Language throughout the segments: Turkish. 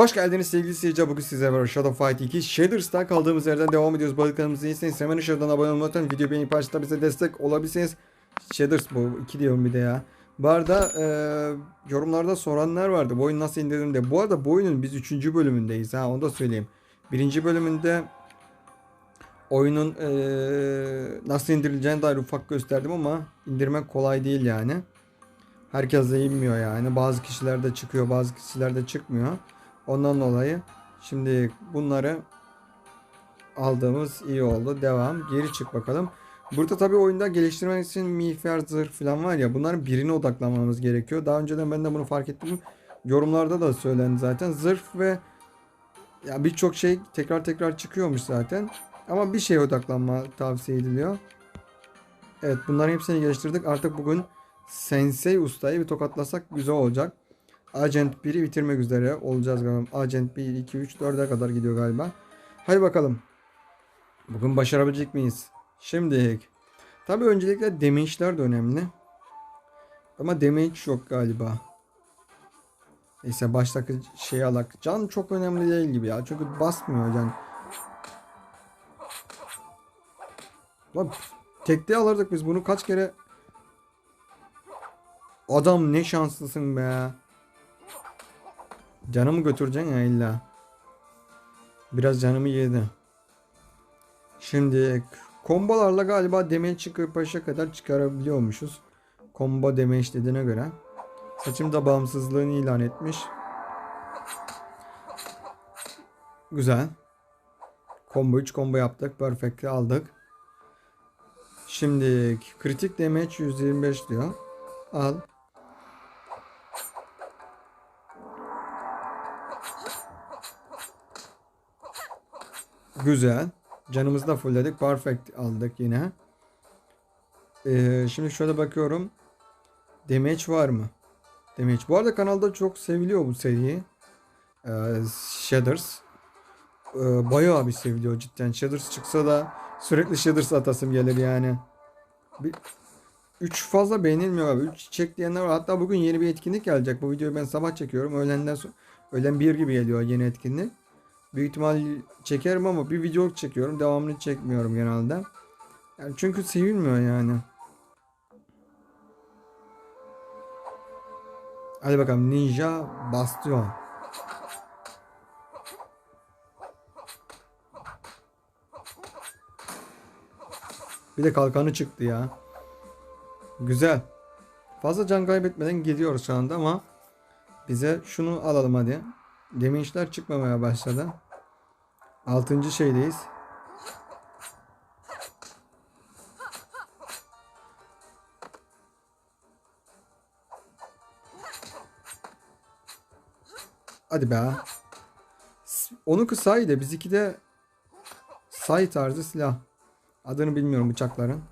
Hoş geldiniz sevgili seyirciler. Bugün sizlerle beraber Shadow Fight 2 Shaders'ta kaldığımız yerden devam ediyoruz. Kanalımızı izleyin. Hemen aşağıdan abone olmayı unutmayın. Video beğenip paylaşıp bize destek olabilirsiniz. Shaders bu. 2 diyorum bir de ya. Bu arada e, yorumlarda soranlar vardı. Bu oyunu nasıl indirdim diye. Bu arada bu oyunun biz 3. bölümündeyiz. Ha onu da söyleyeyim. Birinci bölümünde oyunun e, nasıl indirileceğine dair ufak gösterdim ama indirmek kolay değil yani. Herkes de inmiyor yani. Bazı kişilerde çıkıyor, bazı kişilerde çıkmıyor. Ondan dolayı şimdi bunları aldığımız iyi oldu. Devam. Geri çık bakalım. Burada tabii oyunda geliştirmek için miğfer, zırh falan var ya bunların birine odaklanmamız gerekiyor. Daha önceden ben de bunu fark ettim. Yorumlarda da söylendi zaten. Zırh ve ya birçok şey tekrar tekrar çıkıyormuş zaten. Ama bir şeye odaklanma tavsiye ediliyor. Evet bunların hepsini geliştirdik. Artık bugün Sensei ustayı bir tokatlasak güzel olacak. Agent 1'i bitirmek üzere olacağız galiba. Agent 1, 2, 3, 4'e kadar gidiyor galiba. Hadi bakalım. Bugün başarabilecek miyiz? Şimdi tabi öncelikle damage'ler de önemli. Ama damage yok galiba. Neyse baştaki şey alak. Can çok önemli değil gibi ya. Çünkü basmıyor can. Lan tekte alırdık biz bunu kaç kere Adam ne şanslısın be. Canımı götüreceksin ya illa. Biraz canımı yedi. Şimdi kombolarla galiba damage çıkıp başa kadar çıkarabiliyormuşuz. Combo damage dediğine göre. Saçım da bağımsızlığını ilan etmiş. Güzel. Combo 3 combo yaptık. Perfect'i aldık. Şimdi kritik damage 125 diyor. Al. Güzel. Canımızı da fullledik. Perfect aldık yine. Ee, şimdi şöyle bakıyorum. Damage var mı? Damage. Bu arada kanalda çok seviliyor bu seri. Ee, Shaders. Ee, bayağı bir seviliyor cidden. Shaders çıksa da sürekli Shaders atasım gelir yani. Bir, 3 fazla beğenilmiyor abi. 3 çek diyenler var. Hatta bugün yeni bir etkinlik gelecek. Bu videoyu ben sabah çekiyorum. Öğlenden sonra öğlen 1 gibi geliyor yeni etkinlik. Büyük ihtimal çekerim ama bir video çekiyorum. Devamını çekmiyorum genelde. Yani çünkü sevilmiyor yani. Hadi bakalım Ninja Bastion. Bir de kalkanı çıktı ya. Güzel. Fazla can kaybetmeden gidiyoruz şu anda ama bize şunu alalım hadi. Damage'ler çıkmamaya başladı. Altıncı şeydeyiz. Hadi be. Onun kısaydı. Bizimki de say tarzı silah. Adını bilmiyorum bıçakların.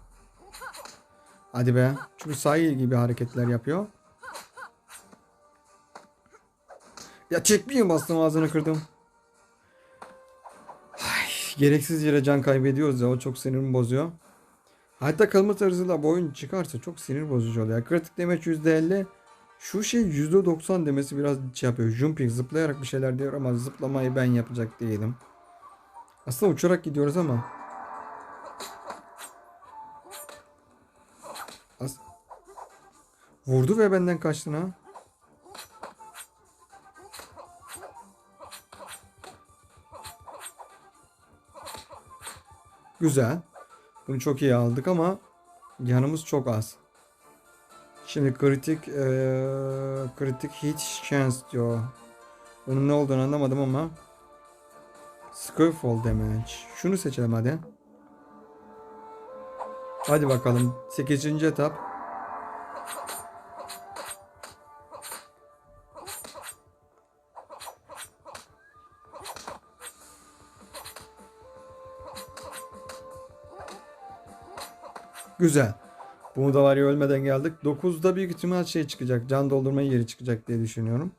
Hadi be. Çünkü say gibi hareketler yapıyor. Ya çekmeyeyim bastım ağzını kırdım. Ay, gereksiz yere can kaybediyoruz ya o çok sinirimi bozuyor. Hatta kalma tarzıyla bu oyun çıkarsa çok sinir bozucu oluyor. Kritik demeç %50. Şu şey %90 demesi biraz şey yapıyor. Jumping zıplayarak bir şeyler diyor ama zıplamayı ben yapacak değilim. Aslında uçarak gidiyoruz ama. As Vurdu ve benden kaçtın ha. Güzel. Bunu çok iyi aldık ama yanımız çok az. Şimdi kritik ee, kritik hit chance diyor. Bunun ne olduğunu anlamadım ama Scaffold damage. Şunu seçelim hadi. Hadi bakalım. 8. etap. Güzel. Bunu da var ya ölmeden geldik. 9'da büyük ihtimal şey çıkacak. Can doldurma yeri çıkacak diye düşünüyorum.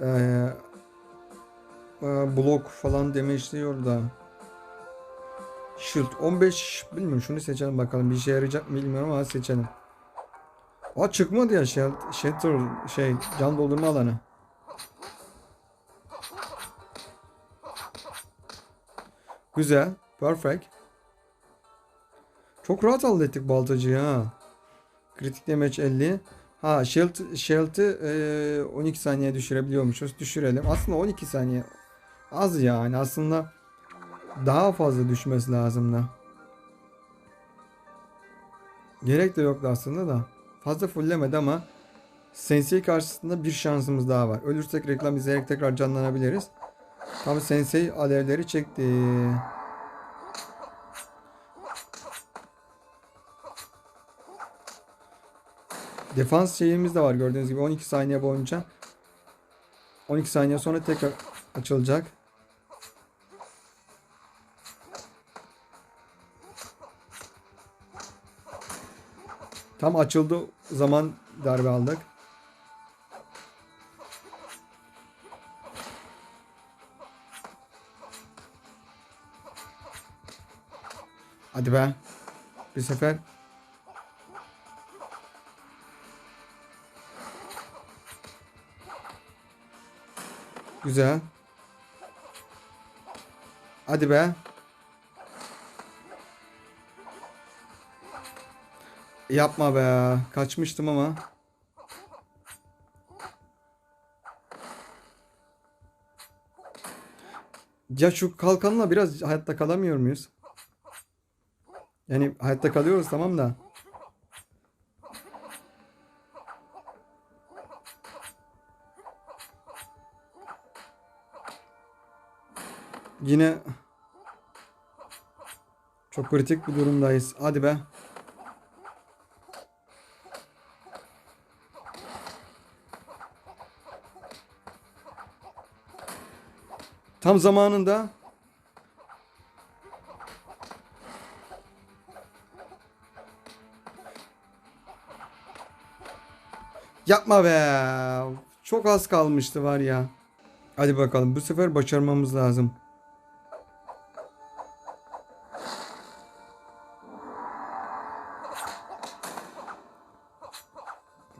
Ee, e, blok falan demeçliyor da. Shield 15 bilmiyorum şunu seçelim bakalım bir işe yarayacak mı bilmiyorum ama seçelim. Aa çıkmadı ya shield, shatter şey can doldurma alanı. Güzel. Perfect. Çok rahat hallettik baltacıyı ha. Kritik damage 50. Ha shield, shield'ı e, 12 saniye düşürebiliyormuşuz. Düşürelim. Aslında 12 saniye az yani. Aslında daha fazla düşmesi lazım da. Gerek de yoktu aslında da. Fazla fullemedi ama Sensei karşısında bir şansımız daha var. Ölürsek reklam izleyerek tekrar canlanabiliriz. Tabi Sensei alevleri çekti. Defans şeyimiz de var gördüğünüz gibi 12 saniye boyunca. 12 saniye sonra tekrar açılacak. Tam açıldı zaman darbe aldık. Hadi be. Bir sefer. Güzel. Hadi be. Yapma be. Kaçmıştım ama. Ya şu kalkanla biraz hayatta kalamıyor muyuz? Yani hayatta kalıyoruz tamam da. Yine çok kritik bir durumdayız. Hadi be. Tam zamanında Yapma be. Çok az kalmıştı var ya. Hadi bakalım bu sefer başarmamız lazım.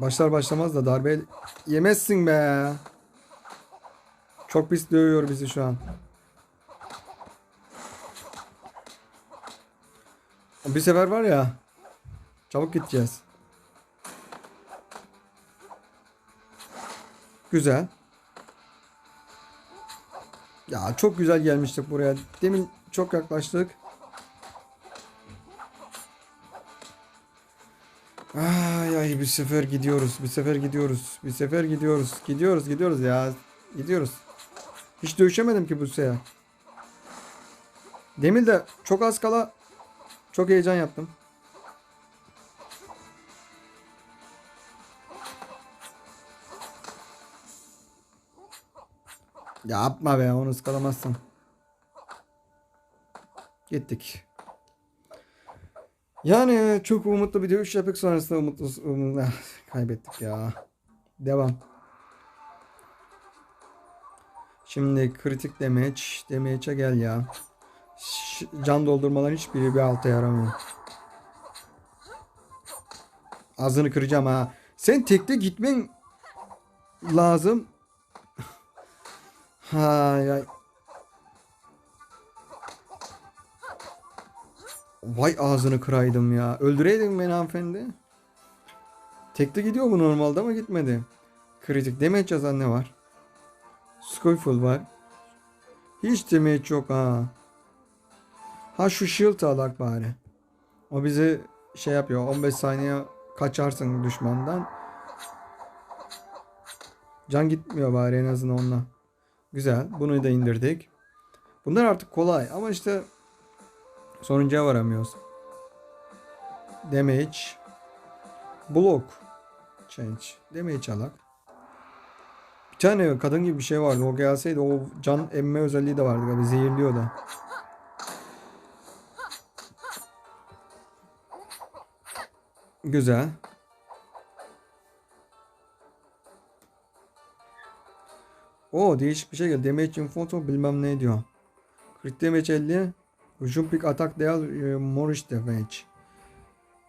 Başlar başlamaz da darbe yemezsin be. Çok pis dövüyor bizi şu an. Bir sefer var ya. Çabuk gideceğiz. Güzel. Ya çok güzel gelmiştik buraya. Demin çok yaklaştık. Bir sefer gidiyoruz. Bir sefer gidiyoruz. Bir sefer gidiyoruz. Gidiyoruz gidiyoruz ya. Gidiyoruz. Hiç dövüşemedim ki bu sefer. Demin de çok az kala çok heyecan yaptım. Ya yapma be onu ıskalamazsın. Gittik. Yani çok umutlu bir dövüş yapıp sonrasında umutlu um, ah, kaybettik ya. Devam. Şimdi kritik damage. Damage'e gel ya. Can doldurmaların hiçbiri bir alta yaramıyor. Ağzını kıracağım ha. Sen tekte gitmen lazım. Hay ay. Vay ağzını kıraydım ya. Öldüreydin beni hanımefendi. Tekte gidiyor bu normalde ama gitmedi. Kritik damage yazan ne var? Skyfall var. Hiç damage yok ha. Ha şu shield alak bari. O bizi şey yapıyor. 15 saniye kaçarsın düşmandan. Can gitmiyor bari en azından onunla. Güzel. Bunu da indirdik. Bunlar artık kolay ama işte sonuncuya varamıyoruz. Damage. Block. Change. Damage alak. Bir tane kadın gibi bir şey vardı. O gelseydi o can emme özelliği de vardı galiba. Zehirliyor da. Güzel. O değişik bir şey geldi. Damage info bilmem ne diyor. Crit damage 50. Jumping atak değil e, Morish Damage.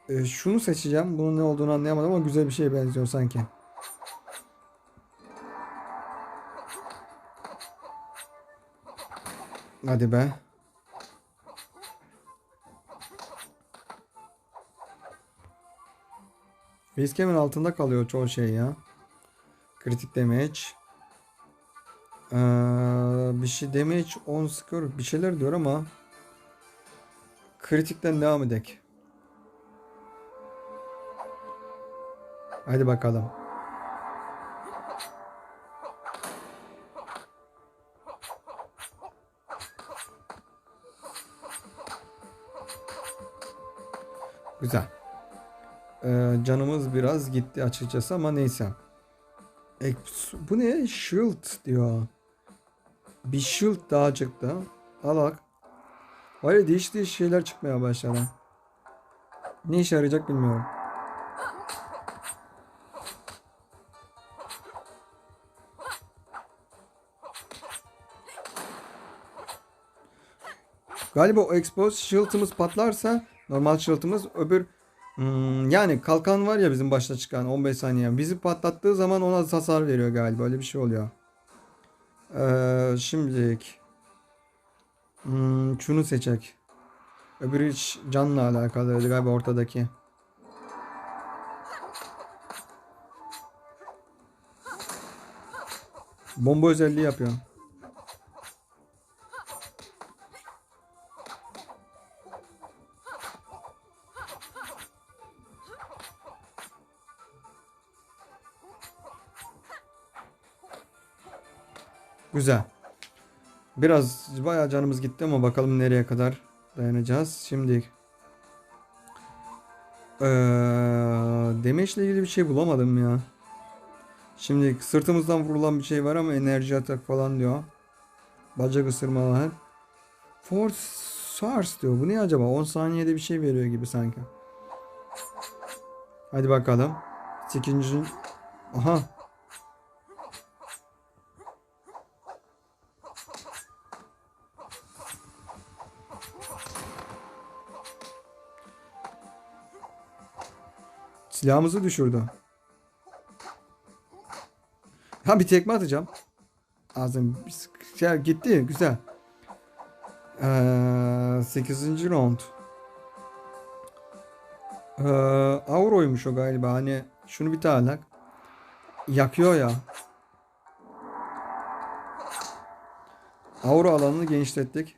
E, şunu seçeceğim. Bunun ne olduğunu anlayamadım ama güzel bir şeye benziyor sanki. Hadi be. Basecam'in altında kalıyor çoğu şey ya. Kritik damage. Ee, bir şey damage 10 skor bir şeyler diyor ama kritikten devam edek. Hadi bakalım. Güzel. Ee, canımız biraz gitti açıkçası ama neyse. E, bu ne? Shield diyor. Bir shield daha çıktı. Alak. Ya değişik değişik şeyler çıkmaya başladı. Ne işe yarayacak bilmiyorum. Galiba o expose shield'ımız patlarsa normal shield'ımız öbür Hmm, yani kalkan var ya bizim başta çıkan 15 saniye. Bizi patlattığı zaman ona hasar veriyor galiba. Öyle bir şey oluyor. Ee, şimdilik hmm, şunu seçek. Öbürü hiç canla alakalı galiba ortadaki. Bomba özelliği yapıyor. Güzel. Biraz bayağı canımız gitti ama bakalım nereye kadar dayanacağız. Şimdi ee, demeçle ilgili bir şey bulamadım ya. Şimdi sırtımızdan vurulan bir şey var ama enerji atak falan diyor. Bacak ısırmalar. Force SARS diyor. Bu ne acaba? 10 saniyede bir şey veriyor gibi sanki. Hadi bakalım. 8. Aha Silahımızı düşürdü. Ha bir tekme atacağım. Ağzım şey gitti güzel. Ee, 8. round. Ee, Auro'ymuş o galiba. Hani şunu bir tane yakıyor ya. Auro alanını genişlettik.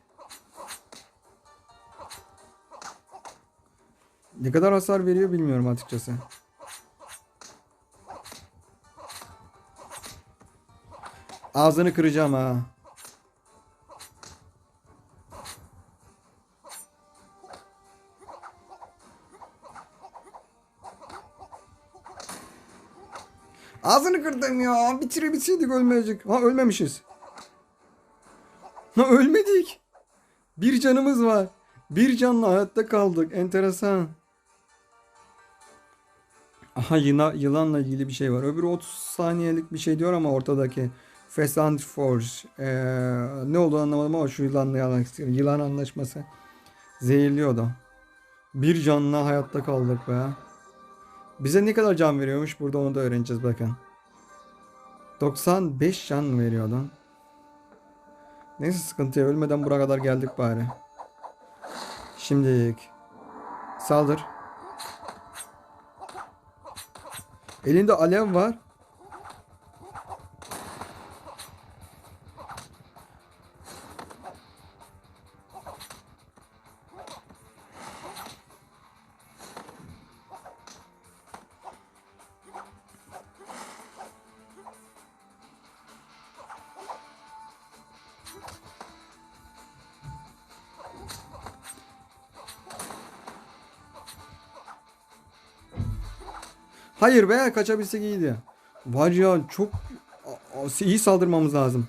Ne kadar hasar veriyor bilmiyorum açıkçası. Ağzını kıracağım ha. Ağzını kırdım ya. Bitire bitseydik ölmeyecek. Ha ölmemişiz. Ha ölmedik. Bir canımız var. Bir canla hayatta kaldık. Enteresan. Aha yıla, yılanla ilgili bir şey var. Öbürü 30 saniyelik bir şey diyor ama ortadaki Fast and Force ee, ne olduğunu anlamadım ama şu yılanla yalan Yılan anlaşması zehirliyordu. Bir canla hayatta kaldık be. Bize ne kadar can veriyormuş burada onu da öğreneceğiz bakın. 95 can veriyordu. Neyse sıkıntıya ölmeden buraya kadar geldik bari. Şimdilik saldır. Elinde alev var. Hayır be kaçabilsek iyiydi. Var ya çok iyi saldırmamız lazım.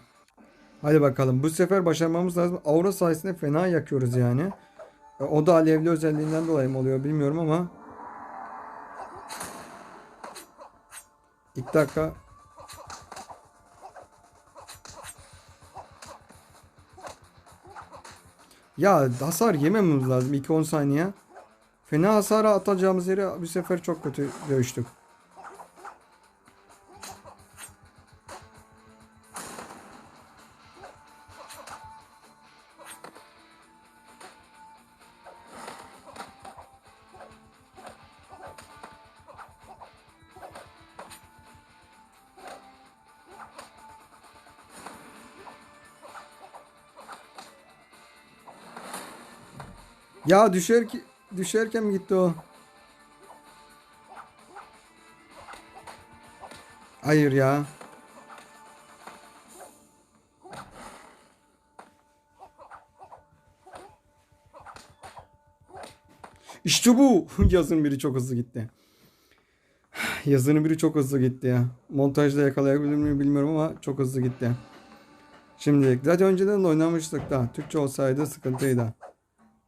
Hadi bakalım bu sefer başarmamız lazım. Aura sayesinde fena yakıyoruz yani. E, o da alevli özelliğinden dolayı mı oluyor bilmiyorum ama. İlk dakika. Ya hasar yememiz lazım 2-10 saniye. Fena hasara atacağımız yere bir sefer çok kötü dövüştük. Ya düşer ki düşerken mi gitti o? Hayır ya. İşte bu. Yazın biri çok hızlı gitti. Yazının biri çok hızlı gitti ya. Montajda yakalayabilir miyim bilmiyorum ama çok hızlı gitti. Şimdi zaten önceden de oynamıştık da. Türkçe olsaydı sıkıntıydı.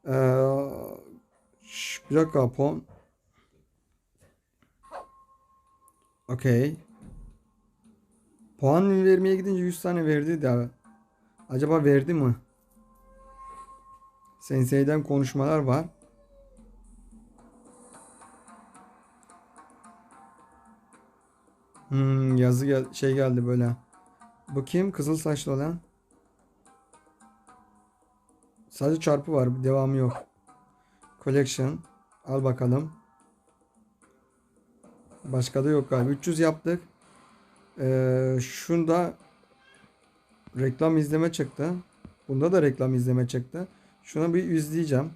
Ee, bir dakika pon. Okey. Puan vermeye gidince 100 tane verdi de. Acaba verdi mi? Sensei'den konuşmalar var. Hmm, yazı gel şey geldi böyle. Bu kim? Kızıl saçlı olan. Sadece çarpı var. Devamı yok. Collection. Al bakalım. Başka da yok galiba. 300 yaptık. Ee, şunda reklam izleme çıktı. Bunda da reklam izleme çıktı. Şuna bir izleyeceğim.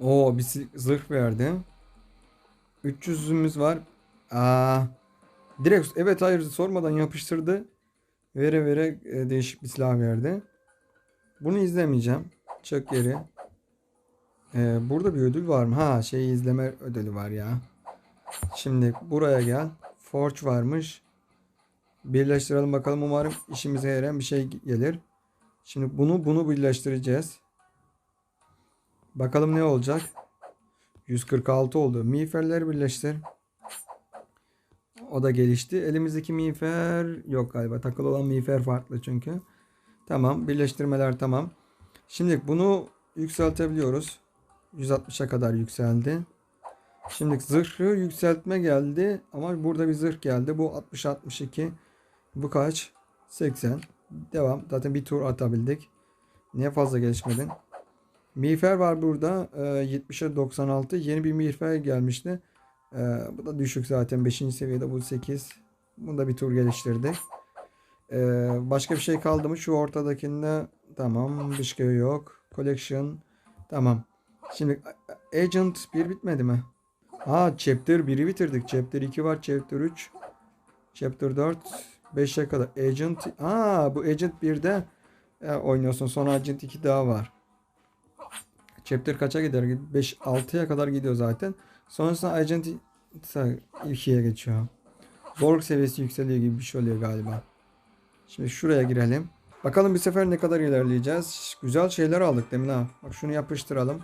Oo bir zırh verdi. 300'ümüz var. Aa, direkt evet hayır sormadan yapıştırdı. Vere vere e, değişik bir silah verdi. Bunu izlemeyeceğim. Çık geri. Ee, burada bir ödül var mı? Ha şey izleme ödülü var ya. Şimdi buraya gel. Forge varmış. Birleştirelim bakalım. Umarım işimize yarayan bir şey gelir. Şimdi bunu bunu birleştireceğiz. Bakalım ne olacak. 146 oldu. Miğferleri birleştir. O da gelişti. Elimizdeki miğfer yok galiba. Takılı olan miğfer farklı çünkü. Tamam. Birleştirmeler tamam. Şimdi bunu yükseltebiliyoruz. 160'a kadar yükseldi. Şimdi zırhı yükseltme geldi. Ama burada bir zırh geldi. Bu 60 62. Bu kaç? 80. Devam. Zaten bir tur atabildik. Niye fazla gelişmedin? Miğfer var burada. Ee, 70'e 96. Yeni bir miğfer gelmişti. Ee, bu da düşük zaten. 5. seviyede bu 8. Bunu da bir tur geliştirdik. Ee, başka bir şey kaldı mı? Şu ortadakinde tamam. Bir şey yok. Collection. Tamam. Şimdi Agent 1 bitmedi mi? Ha Chapter 1'i bitirdik. Chapter 2 var. Chapter 3. Chapter 4. 5'e kadar. Agent. Ha bu Agent 1'de e, oynuyorsun. Sonra Agent 2 daha var. Chapter kaça gider? 5 6'ya kadar gidiyor zaten. Sonrasında Agent 2'ye geçiyor. Zorluk seviyesi yükseliyor gibi bir şey oluyor galiba. Şimdi şuraya girelim. Bakalım bir sefer ne kadar ilerleyeceğiz. Güzel şeyler aldık demin ha. Bak şunu yapıştıralım.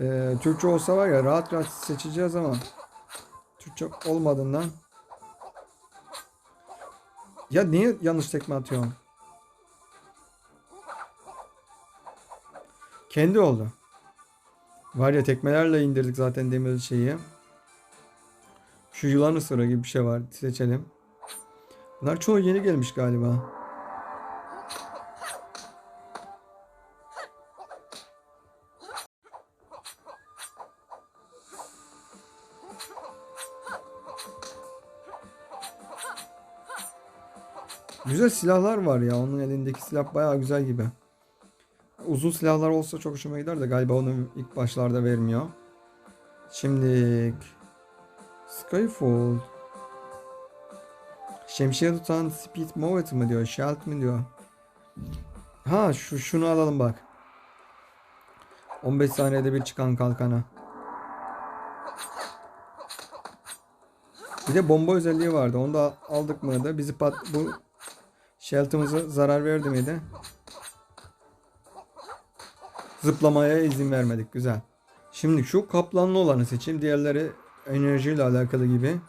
Ee, Türkçe olsa var ya rahat rahat seçeceğiz ama Türkçe olmadığından ya niye yanlış tekme atıyorsun? Kendi oldu. Var ya tekmelerle indirdik zaten demir şeyi. Şu yılan ısırığı gibi bir şey var. Seçelim. Bunlar çoğu yeni gelmiş galiba. Güzel silahlar var ya. Onun elindeki silah bayağı güzel gibi. Uzun silahlar olsa çok hoşuma gider de galiba onu ilk başlarda vermiyor. Şimdi Skyfall Şemsiye tutan Speed Movet mı diyor? Shalt mi diyor? Ha şu şunu alalım bak. 15 saniyede bir çıkan kalkana. Bir de bomba özelliği vardı. Onu da aldık mı da bizi pat bu Shelt'ımıza zarar verdi miydi? Zıplamaya izin vermedik. Güzel. Şimdi şu kaplanlı olanı seçeyim. Diğerleri enerjiyle alakalı gibi.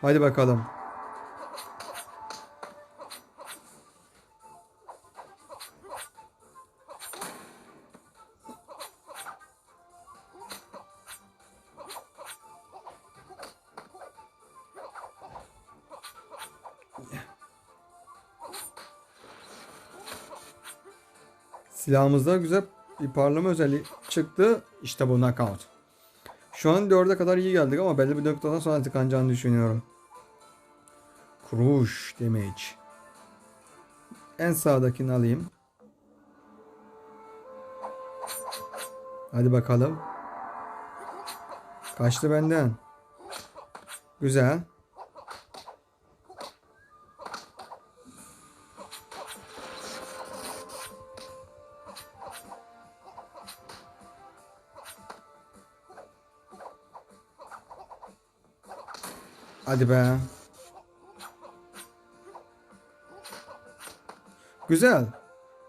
Hadi bakalım. Silahımızda güzel bir parlama özelliği çıktı. İşte bu knockout. Şu an 4'e kadar iyi geldik ama belli bir noktadan sonra tıkanacağını düşünüyorum. Kuruş damage. En sağdakini alayım. Hadi bakalım. Kaçtı benden. Güzel. Hadi be. Güzel.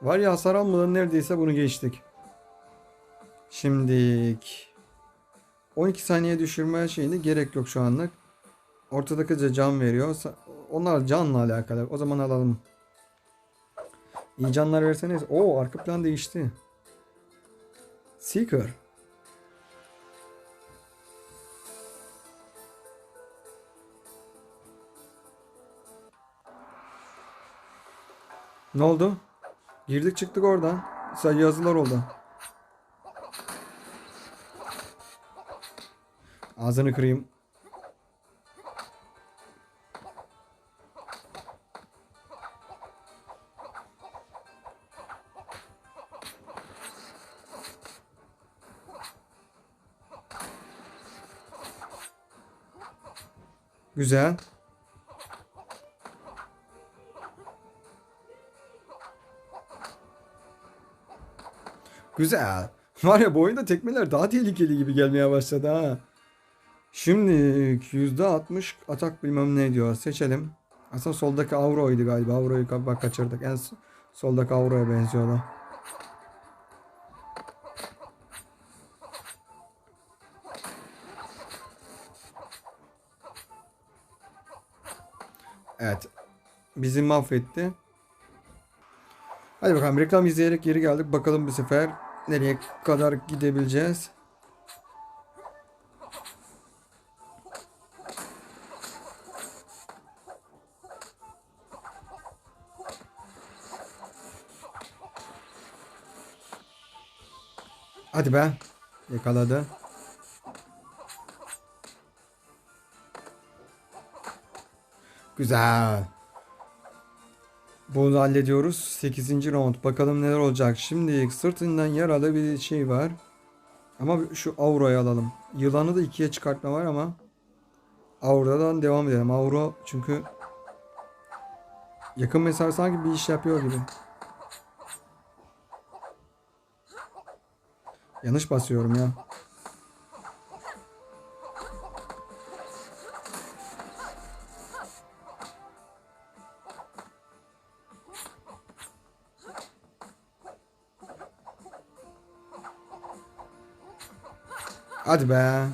Var ya hasar almadan neredeyse bunu geçtik. Şimdilik 12 saniye düşürme şeyine gerek yok şu anlık. Ortadaki can veriyor. Onlar canla alakalı. O zaman alalım. İyi canlar verseniz. Oo arka plan değişti. Seeker. Ne oldu? Girdik çıktık oradan. Sadece yazılar oldu. Ağzını kırayım. Güzel. Güzel. Var ya bu oyunda tekmeler daha tehlikeli gibi gelmeye başladı ha. Şimdi %60 atak bilmem ne diyor. Seçelim. Aslında soldaki Avro'ydu galiba. Avro'yu bak kaçırdık. En soldaki Avro'ya benziyordu. Evet. Bizi mahvetti. Hadi bakalım reklam izleyerek geri geldik. Bakalım bu sefer nereye kadar gidebileceğiz. Hadi be. Yakaladı. Güzel. Bunu hallediyoruz. 8. round. Bakalım neler olacak. Şimdi sırtından yaralı bir şey var. Ama şu Aura'yı alalım. Yılanı da ikiye çıkartma var ama Aura'dan devam edelim. Aura çünkü yakın mesafe sanki bir iş yapıyor gibi. Yanlış basıyorum ya. Hadi be.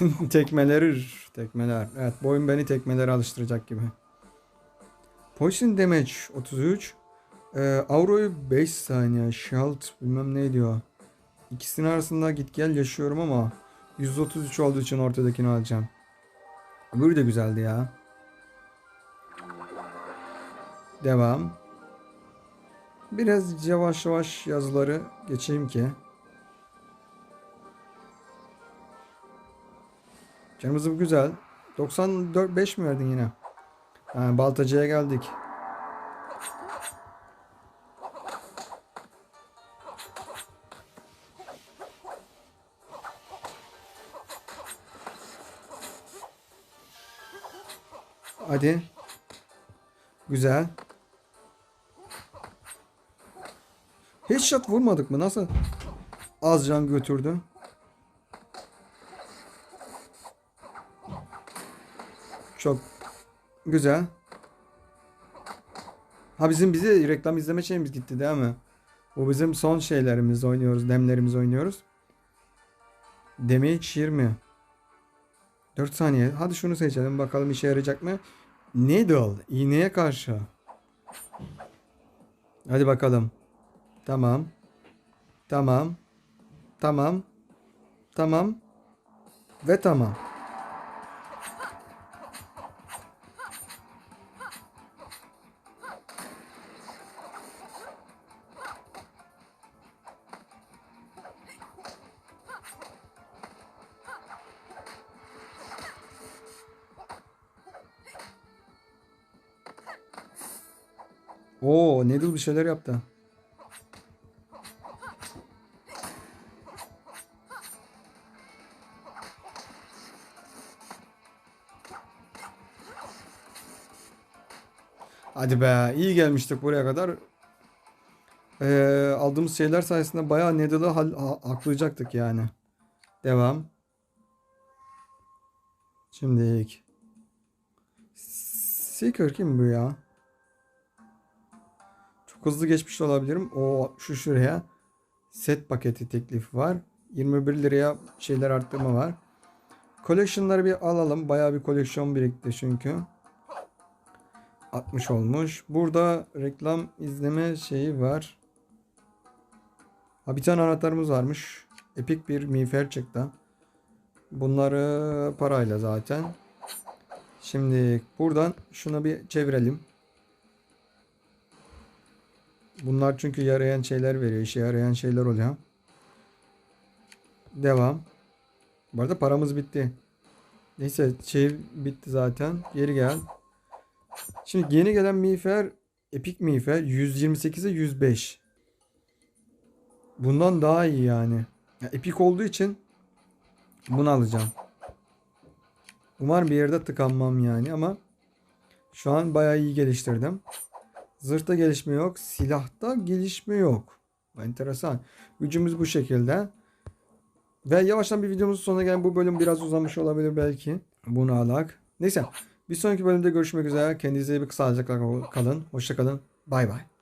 Tekmeler, tekmeler. Evet, bu oyun beni tekmelere alıştıracak gibi. Poison damage 33. Ee, Auro'yu 5 saniye. Shalt bilmem ne diyor. İkisinin arasında git gel yaşıyorum ama 133 olduğu için ortadakini alacağım. Öbürü de güzeldi ya. Devam. Biraz yavaş yavaş yazıları geçeyim ki. Bu güzel. 94 5 mi verdin yine? Ha, Baltacı'ya geldik. Hadi. Güzel. Headshot vurmadık mı? Nasıl az can götürdü? Çok güzel. Ha bizim bizi reklam izleme şeyimiz gitti değil mi? Bu bizim son şeylerimiz oynuyoruz. Demlerimiz oynuyoruz. Damage 20. 4 saniye. Hadi şunu seçelim. Bakalım işe yarayacak mı? Needle. iğneye karşı. Hadi bakalım. Tamam. Tamam. Tamam. Tamam. Ve tamam. Oo, Needle bir şeyler yaptı. Hadi be, iyi gelmiştik buraya kadar. Ee, aldığımız şeyler sayesinde bayağı Needle'ı ha- haklayacaktık yani. Devam. Şimdilik. Seeker kim bu ya? Çok hızlı geçmiş olabilirim. O şu şuraya. Set paketi teklifi var. 21 liraya şeyler arttırma var. Collection'ları bir alalım. Bayağı bir koleksiyon birikti çünkü. 60 olmuş. Burada reklam izleme şeyi var. Ha bir tane anahtarımız varmış. Epik bir miğfer çıktı. Bunları parayla zaten. Şimdi buradan şuna bir çevirelim. Bunlar çünkü yarayan şeyler veriyor. işe yarayan şeyler oluyor. Devam. Bu arada paramız bitti. Neyse şey bitti zaten. Geri gel. Şimdi yeni gelen miğfer epik miğfer 128'e 105. Bundan daha iyi yani. Ya, epik olduğu için bunu alacağım. Umarım bir yerde tıkanmam yani ama şu an bayağı iyi geliştirdim. Zırhta gelişme yok. Silahta gelişme yok. Enteresan. Gücümüz bu şekilde. Ve yavaştan bir videomuzun sonuna gelen bu bölüm biraz uzamış olabilir belki. Bunu alak. Neyse. Bir sonraki bölümde görüşmek üzere. Kendinize iyi bir sağlıcakla kalın. Hoşçakalın. Bay bay.